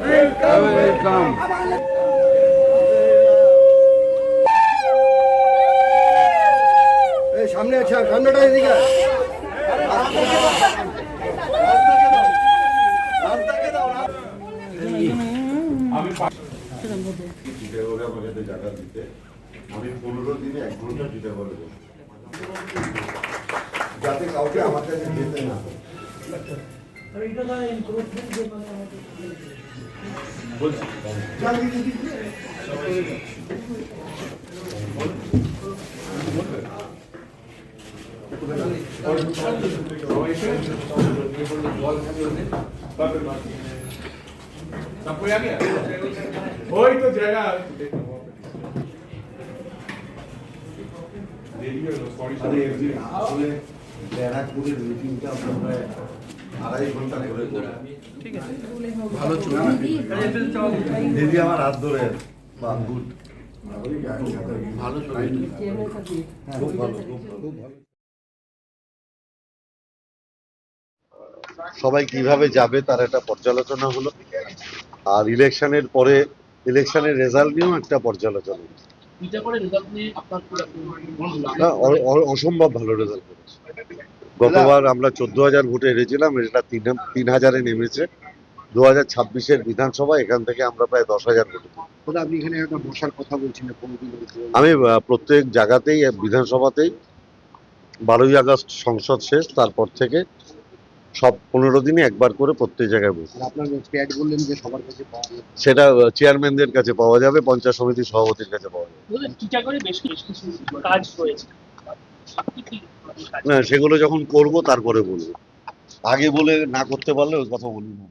Welcome welcome সামনে আছে সামনেটা এদিকে আমি পনেরো দিনে এক ঘণ্টা দিতে পারব। যাতে কাউকে আমাদের যেতে না सबको आ गया वही तो जगह আরে এমনি আসলে ব্যারাকপুরের মিটিংটা আমরা প্রায় আড়াই ঘণ্টা করে করলাম। দিদি আমার হাত ধরে বা গুড ভালো খুব ভালো খুব ভালো। সবাই কীভাবে যাবে তার একটা পর্যালোচনা হলো। আর ইলেকশনের পরে ইলেকশনের রেজাল্ট নিয়েও একটা পর্যালোচনা। অসম্ভব ভালো রেজাল্ট করেছে। গতবার আমরা চোদ্দ হাজার ভোটে হেরেছিলাম এটা তিন তিন হাজারে নেমেছে। দু হাজার ছাব্বিশের বিধানসভা এখান থেকে আমরা প্রায় দশ হাজার ভোটে আপনি এখানে একটা বসার কথা বলছিলেন আমি প্রত্যেক জায়গাতেই বিধানসভাতেই বারোই আগস্ট সংসদ শেষ তারপর থেকে সব পনেরো দিনে একবার করে প্রত্যেক জায়গায় বসি আর আপনার প্যাড বললেন যে সবার কাছে পাওয়া যায় সেটা চেয়ারম্যানদের কাছে পাওয়া যাবে পঞ্চায়েত সমিতির সভাপতির কাছে পাওয়া যাবে। না, সেগুলো যখন করব, তারপরে বলব। আগে বলে না করতে পারলে ওই কথা বলি না।